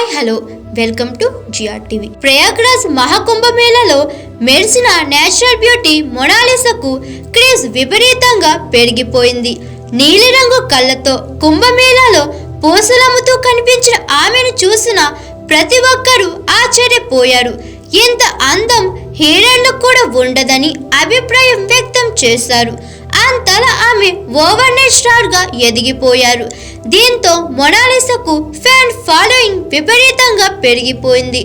Hi hello. Welcome to GR TV. Prayagraj Mahakumbh మేళాలో మెరిసిన natural beauty మొనాలిసాకు craze విపరీతంగా పెరిగిపోయింది. నీలిరంగు కళ్ళతో కుంభమేళాలో పూసలమ్ముతూ కనిపించిన ఆమెను చూసిన ప్రతి ఒక్కరూ ఆశ్చర్యపోయారు. ఇంత అందం హీరోయిన్లు కూడా ఉండదని అభిప్రాయం వ్యక్తం చేశారు. అంతలా ఆమె ఓవర్ నైట్ స్టార్గా ఎదిగిపోయారు. దీంతో మొనాలిసకు ఫ్యాన్ ఫాలోయింగ్ విపరీతంగా పెరిగిపోయింది.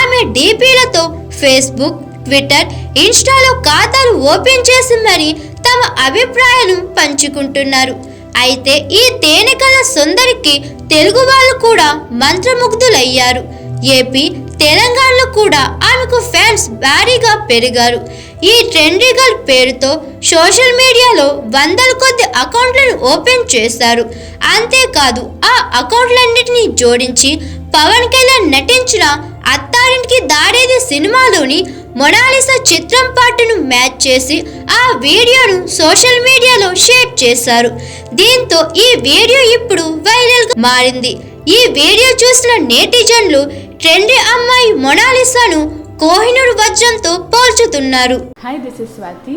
ఆమె డీపీలతో ఫేస్బుక్ ట్విట్టర్ ఇన్స్టాలో ఖాతాలు ఓపెన్ చేసి మరి తమ అభిప్రాయాలను పంచుకుంటున్నారు. అయితే ఈ తేనెకల సుందరికి తెలుగు వాళ్ళు కూడా మంత్రముగ్ధులయ్యారు. ఏపీ తెలంగాణలో కూడా ఆమెకు ఫ్యాన్స్ భారీగా పెరిగారు. ఈ ట్రెండీ గర్ల్ పేరుతో సోషల్ మీడియాలో వందల కొద్ది అకౌంట్లను ఓపెన్ చేశారు. అంతేకాదు ఆ అకౌంట్లన్నింటినీ జోడించి పవన్ కళ్యాణ్ నటించిన అత్తారింటికి దాడేది సినిమాలోని మొనాలిసా చిత్రం పాటను మ్యాచ్ చేసి ఆ వీడియోను సోషల్ మీడియాలో షేర్ చేశారు. దీంతో ఈ వీడియో ఇప్పుడు వైరల్గా మారింది. ఈ వీడియో చూసిన నేటిజన్లు ట్రెండీ అమ్మాయి మొనాలిసాను కోహినూర్ వజ్రంతో పోల్చుతున్నారు. Hi this is Swati